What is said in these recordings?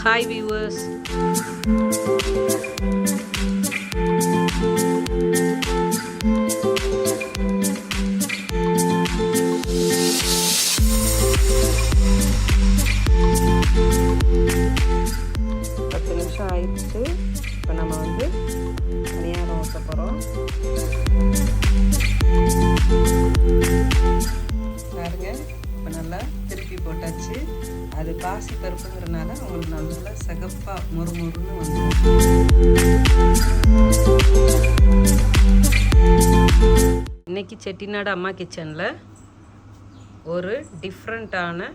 Hi viewers பத்து நிமிஷம் ஆயிடுச்சு இப்போ நம்ம வந்து பணியாரம் ஊற்ற போகிறோம் பாருங்க. இப்போ நல்லா திருப்பி போட்டாச்சு. அது பாசி பருப்புங்கிறனால உங்களுக்கு நல்லா சிகப்பாக முறுமுறுன்னு வந்துடும் இன்னைக்கு செட்டிநாடு அம்மா கிச்சனில் ஒரு டிஃப்ரெண்ட்டான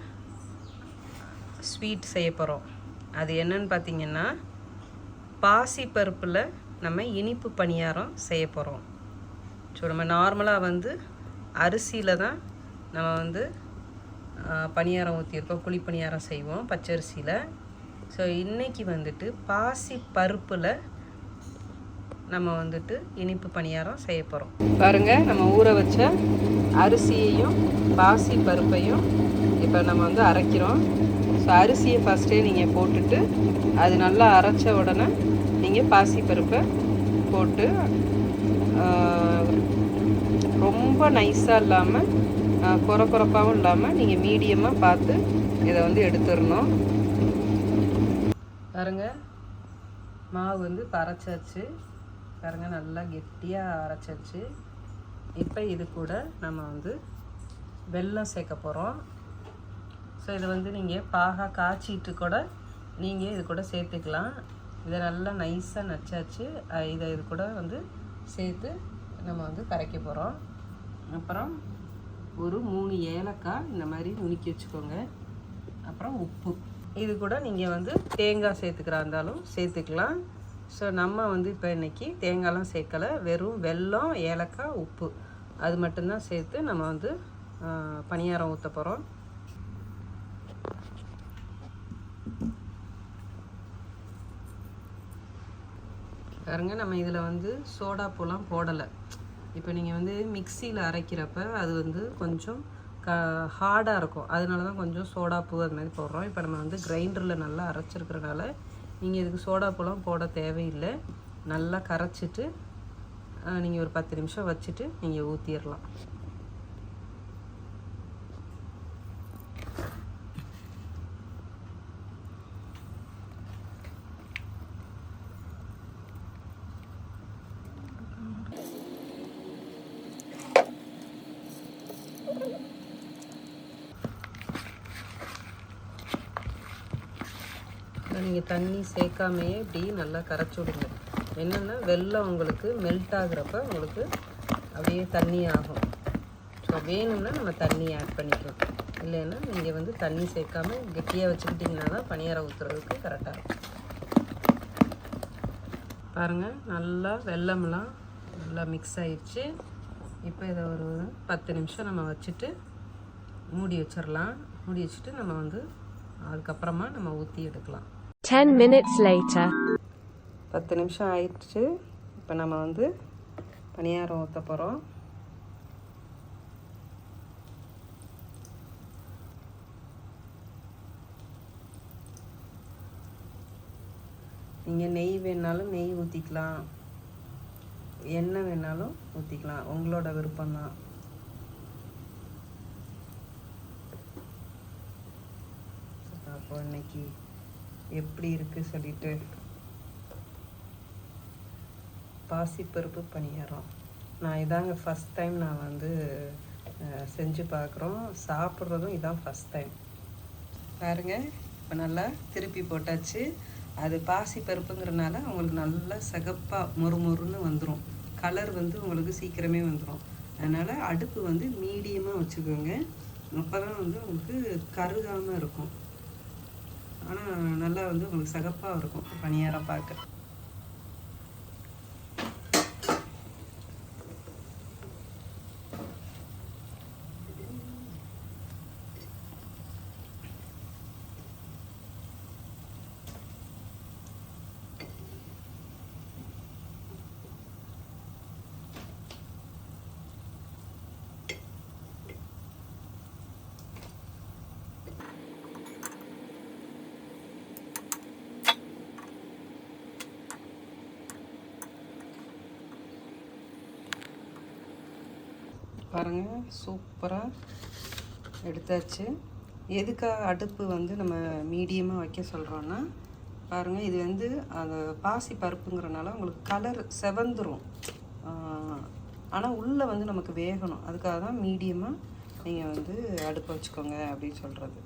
ஸ்வீட் செய்ய போகிறோம் அது என்னன்னு பார்த்தீங்கன்னா பாசி பருப்பில் நம்ம இனிப்பு பணியாரம் செய்ய போகிறோம் ஸோ நம்ம நார்மலாக வந்து அரிசியில் தான் நம்ம வந்து பணியாரம் ஊற்றியிருக்கோம் குழி பணியாரம் செய்வோம் பச்சரிசியில். ஸோ இன்றைக்கி வந்துட்டு பாசி பருப்பில் நம்ம வந்துட்டு இனிப்பு பணியாரம் செய்ய போகிறோம் பாருங்கள் நம்ம ஊற வச்ச அரிசியையும் பாசி பருப்பையும் இப்போ நம்ம வந்து அரைக்கிறோம். ஸோ அரிசியை ஃபஸ்ட்டே நீங்கள் போட்டுட்டு அது நல்லா அரைச்ச உடனே நீங்கள் பாசி பருப்பை போட்டு ரொம்ப நைஸாக இல்லாமல் குறை குறைப்பாகவும் இல்லாமல் நீங்கள் மீடியமாக பார்த்து இதை வந்து எடுத்துடணும். பாருங்க மாவு வந்து இப்போ பாருங்க நல்லா கெட்டியாக அரைச்சாச்சு. இப்போ இது கூட நம்ம வந்து வெல்லம் சேர்க்க போகிறோம் ஸோ இதை வந்து நீங்கள் பாகா காய்ச்சிட்டு கூட நீங்கள் இது கூட சேர்த்துக்கலாம். இதை நல்லா நைஸாக நச்சாச்சு. இதை இது கூட வந்து சேர்த்து நம்ம வந்து கரைக்க போகிறோம் அப்புறம் ஒரு மூணு ஏலக்காய் இந்த மாதிரி நுணுக்கி வச்சுக்கோங்க. அப்புறம் உப்பு. இது கூட நீங்கள் வந்து தேங்காய் சேர்த்துக்கிறா இருந்தாலும் சேர்த்துக்கலாம். ஸோ நம்ம வந்து இப்போ இன்றைக்கி தேங்காயெலாம் சேர்க்கலை. வெறும் வெல்லம் ஏலக்காய் உப்பு. அது மட்டும்தான் சேர்த்து நம்ம வந்து பணியாரம் ஊற்ற போகிறோம் பாருங்க நம்ம இதில் வந்து சோடா பூலாம் போடலை. இப்போ நீங்கள் வந்து மிக்சியில் அரைக்கிறப்ப அது வந்து கொஞ்சம் க ஹார்டாக இருக்கும். அதனால தான் கொஞ்சம் சோடாப்பூ அது மாதிரி போடுறோம். இப்போ நம்ம வந்து கிரைண்டரில் நல்லா அரைச்சிருக்கிறனால நீங்கள் இதுக்கு சோடாப்பூலாம் போட தேவையில்லை. நல்லா கரைச்சிட்டு நீங்கள் ஒரு பத்து நிமிஷம் வச்சுட்டு நீங்கள் ஊற்றிடலாம் நீங்கள் தண்ணி சேர்க்காமையே இப்படி நல்லா கரைச்சி விடுங்க. என்னென்னா வெள்ளம் உங்களுக்கு மெல்ட் ஆகுறப்ப உங்களுக்கு அப்படியே தண்ணி ஆகும். ஸோ வேணும்னா நம்ம தண்ணி ஆட் பண்ணிக்கலாம். இல்லைன்னா நீங்கள் வந்து தண்ணி சேர்க்காம கெட்டியாக வச்சுக்கிட்டிங்கன்னா தான் பணியாரம் ஊற்றுறதுக்கு கரெக்டாக இருக்கும். பாருங்கள் நல்லா வெல்லம்லாம் நல்லா மிக்ஸ் ஆயிடுச்சு இப்போ இதை ஒரு பத்து நிமிஷம் நம்ம வச்சுட்டு மூடி வச்சிடலாம் மூடி வச்சுட்டு நம்ம வந்து அதுக்கப்புறமா நம்ம ஊற்றி எடுக்கலாம். 10 minutes later. பத்து நிமிஷம் ஆயிடுச்சு. இப்போ நம்ம வந்து பணியாரம் ஊற்ற போகிறோம் நீங்கள் நெய் வேணாலும் நெய் ஊற்றிக்கலாம் எண்ணெய் வேணாலும் ஊற்றிக்கலாம் உங்களோட விருப்பம்தான். அப்போ இன்னைக்கு எப்படி இருக்குது சொல்லிட்டு பாசிப்பருப்பு பணியாரம். நான் இதாங்க ஃபஸ்ட் டைம் நான் வந்து செஞ்சு பார்க்குறோம் சாப்பிட்றதும் இதான் ஃபஸ்ட் டைம் பாருங்க இப்போ நல்லா திருப்பி போட்டாச்சு. அது பாசி பருப்புங்கிறனால உங்களுக்கு நல்லா சிகப்பாக மொறுமொறுன்னு வந்துடும் கலர் வந்து உங்களுக்கு சீக்கிரமே வந்துடும் அதனால் அடுப்பு வந்து மீடியமாக வச்சுக்கோங்க. அப்போ தான் வந்து உங்களுக்கு கருகாமல் இருக்கும். ஆனால் நல்லா வந்து உங்களுக்கு சகப்பாக இருக்கும் பணியாரம் பார்க்க. பாருங்கள் சூப்பராக எடுத்தாச்சு. எதுக்காக அடுப்பு வந்து நம்ம மீடியமாக வைக்க சொல்கிறோன்னா பாருங்கள் இது வந்து அந்த பாசி பருப்புங்கிறனால உங்களுக்கு கலர் செவந்துரும். ஆனால் உள்ளே வந்து நமக்கு வேகணும். அதுக்காக தான் மீடியமாக நீங்கள் வந்து அடுப்பை வச்சுக்கோங்க அப்படின்னு சொல்கிறது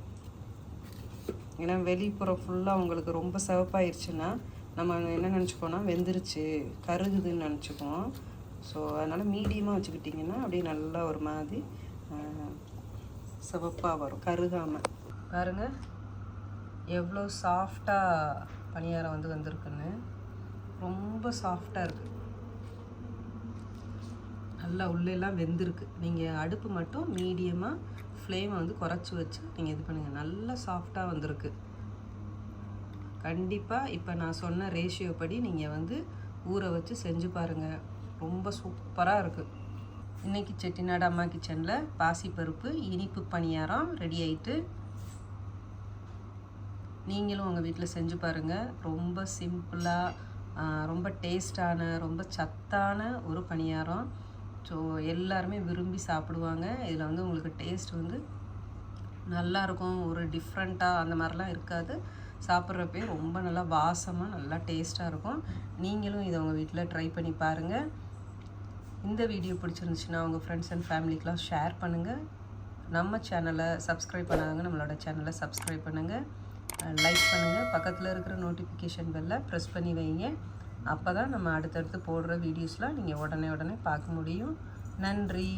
ஏன்னா வெளிப்புறம் ஃபுல்லாக உங்களுக்கு ரொம்ப சிவப்பாயிருச்சுன்னா நம்ம என்ன நினச்சிக்கோன்னா வெந்துருச்சு கருகுதுன்னு நினச்சிக்குவோம். ஸோ அதனால் மீடியமாக வச்சுக்கிட்டிங்கன்னா அப்படியே நல்லா ஒரு மாதிரி சிவப்பாக வரும் கருகாமல் பாருங்கள் எவ்வளோ சாஃப்டாக பணியாரம் வந்து வந்திருக்குன்னு. ரொம்ப சாஃப்டாக இருக்குது நல்லா உள்ளெல்லாம் வெந்திருக்கு. நீங்கள் அடுப்பு மட்டும் மீடியமாக ஃப்ளேமை வந்து குறைச்சி வச்சு நீங்கள் இது பண்ணுங்கள் நல்லா சாஃப்டாக வந்திருக்கு. கண்டிப்பாக இப்போ நான் சொன்ன ரேஷியோ படி நீங்கள் வந்து ஊற வச்சு செஞ்சு பாருங்கள் ரொம்ப சூப்பராக இருக்குது இன்றைக்கி செட்டிநாடு அம்மா கிச்சனில் பாசிப்பருப்பு இனிப்பு பணியாரம் ரெடி ஆயிட்டு நீங்களும் உங்கள் வீட்டில் செஞ்சு பாருங்கள் ரொம்ப சிம்பிளாக ரொம்ப டேஸ்டான ரொம்ப சத்தான ஒரு பணியாரம். ஸோ எல்லாருமே விரும்பி சாப்பிடுவாங்க. இதில் வந்து உங்களுக்கு டேஸ்ட் வந்து நல்லாயிருக்கும் ஒரு டிஃப்ரெண்ட்டாக அந்த மாதிரிலாம் இருக்காது. சாப்பிட்றப்பே ரொம்ப நல்லா வாசமாக நல்லா டேஸ்ட்டாக இருக்கும். நீங்களும் இதை உங்கள் வீட்டில் ட்ரை பண்ணி பாருங்கள் இந்த வீடியோ பிடிச்சிருந்துச்சுன்னா உங்கள் ஃப்ரெண்ட்ஸ் அண்ட் ஃபேமிலிக்கெலாம் ஷேர் பண்ணுங்கள் நம்ம சேனலை சப்ஸ்கிரைப் பண்ணாதவங்க நம்மளோட சேனலை சப்ஸ்கிரைப் பண்ணுங்கள் லைக் பண்ணுங்கள் பக்கத்தில் இருக்கிற நோட்டிஃபிகேஷன் பெல்லை ப்ரெஸ் பண்ணி வைங்க. அப்போ தான் நம்ம அடுத்தடுத்து போடுற வீடியோஸ்லாம் நீங்கள் உடனே உடனே பார்க்க முடியும். நன்றி.